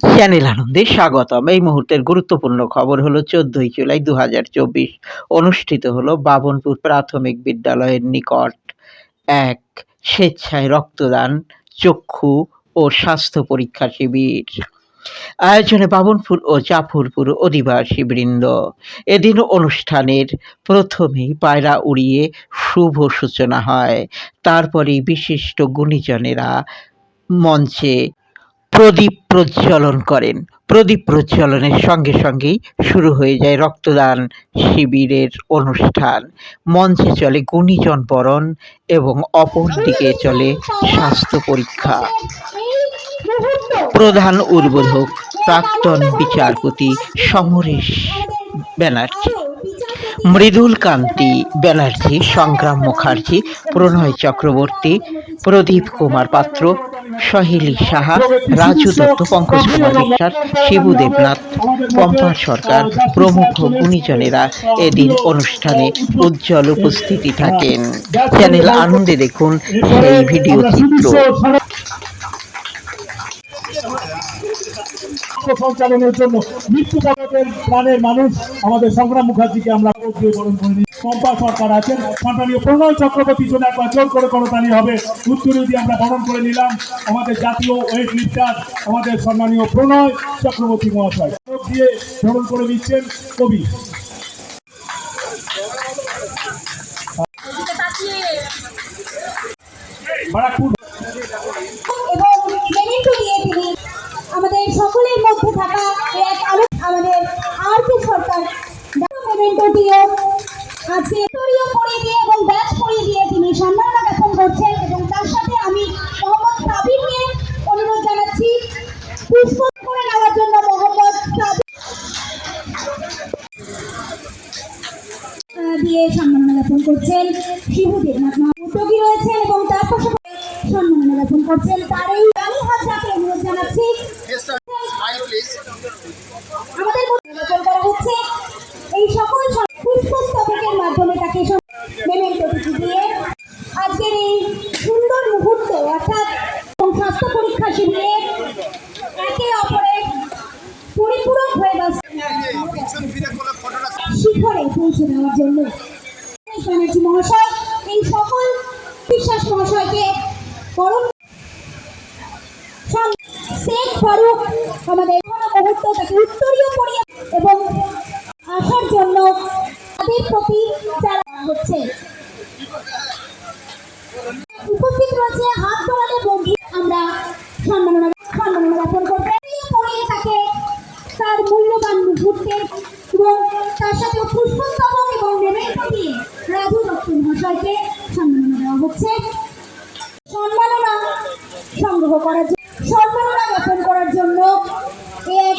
Channel আনন্দে স্বাগতম। এই মুহূর্তের গুরুত্বপূর্ণ খবর হলো, চোদ্দই জুলাই দু হাজার চব্বিশ অনুষ্ঠিত হলো বাবনপুর প্রাথমিক বিদ্যালয়ের নিকট এক স্বেচ্ছায় রক্তদান, চক্ষু ও স্বাস্থ্য পরীক্ষা শিবির। আয়োজনে বাবনপুর ও জাফরপুর অধিবাসী বৃন্দ। এদিন অনুষ্ঠানের প্রথমেই পায়রা উড়িয়ে শুভ সূচনা হয়। তারপরেই বিশিষ্ট গুণীজনেরা মঞ্চে প্রদীপ প্রজ্বলন করেন। প্রদীপ প্রজ্বলনের সঙ্গে সঙ্গেই শুরু হয়ে যায় রক্তদান শিবিরের অনুষ্ঠান। মঞ্চে চলে গুণীজন বরণ এবং অপর দিকে চলে স্বাস্থ্য পরীক্ষা। প্রধান উদ্বোধক প্রাক্তন বিচারপতি সমরেশ ব্যানার্জি। মৃদুল কান্তি ব্যানার্জি, সংগ্রাম মুখার্জি, প্রণয় চক্রবর্তী, প্রদীপ কুমার পাত্র, সহেলি সাহা, রাজু দত্ত, পঙ্কজ কুমার বিশ্বাস, শিবু দেবনাথ, পম্পা সরকার, প্রমুখ গুণীজনেরা এদিন অনুষ্ঠানে উজ্জ্বল উপস্থিতি থাকেন। চ্যানেল আনন্দে দেখুন সেই ভিডিও চিত্র। সঞ্চালনের জন্য মৃত্যু পথের প্রাণের মানুষ আমাদের সংগ্রাম মুখার্জিকে আমরা বরণ করে নিই। পম্পা সরকার আছেন সম্মানীয় প্রণয় চক্রবর্তীর জন্য একবার জোর করে করতালি হবে। উত্তরে দিয়ে আমরা বরণ করে নিলাম আমাদের জাতীয় ওয়েট লিফটার, আমাদের সম্মানীয় প্রণয় চক্রবর্তী মহাশয়। দিয়ে বরণ করে দিচ্ছেন কবি। থাকা এক আলো আমাদের আর কে সরকার দিয়ে আজকে এবং ব্যাচ পরিয়ে দিয়ে তিনি সম্মাননা জ্ঞাপন করছেন এবং তার সাথে আমি মোহাম্মদ সাবিরকে অনুরোধ জানাচ্ছি। পুষ্প করে দিয়ে সম্মাননা জ্ঞাপন করছেন। শিবু দেবনাথ উদ্যোগী রয়েছেন এবং তার পাশাপাশি সম্মাননা জ্ঞাপন করছেন। তার এই রানী হাজরাকে অনুরোধ জানাচ্ছি। আমাদের নির্বাচন করা হচ্ছে। এই সকল পুষ্পস্তবকের মাধ্যমে তাকে মেমেন্টোটুকু দিয়ে আজকের এই সুন্দর মুহূর্ত, অর্থাৎ স্বাস্থ্য পরীক্ষা শিবিরে একে অপরের পরিপূরক হয়ে শিখরে পৌঁছে দেওয়ার জন্য। ব্যানার্জি মহাশয়, এই সকল বিশ্বাস মহাশয়কে সং- শেখ ফারুক আমাদের আমরা সম্মাননা তার মূল্যবান মুহূর্তের তার সাথে পুষ্পস্তবক এবং রাজু দত্ত মহাশয়কে সম্মাননা দেওয়া হচ্ছে। সম্মাননা সংগ্রহ করার জন্য সম্মাননা জ্ঞাপন করার জন্য এক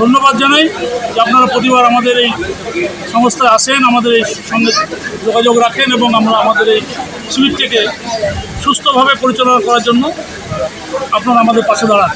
ধন্যবাদ জানাই যে আপনারা প্রতিবার আমাদের এই সংস্থায় আসেন, আমাদের এই সঙ্গে যোগাযোগ রাখেন এবং আমরা আমাদের এই শিবিরটিকে সুস্থভাবে পরিচালনা করার জন্য আপনারা আমাদের পাশে দাঁড়ান।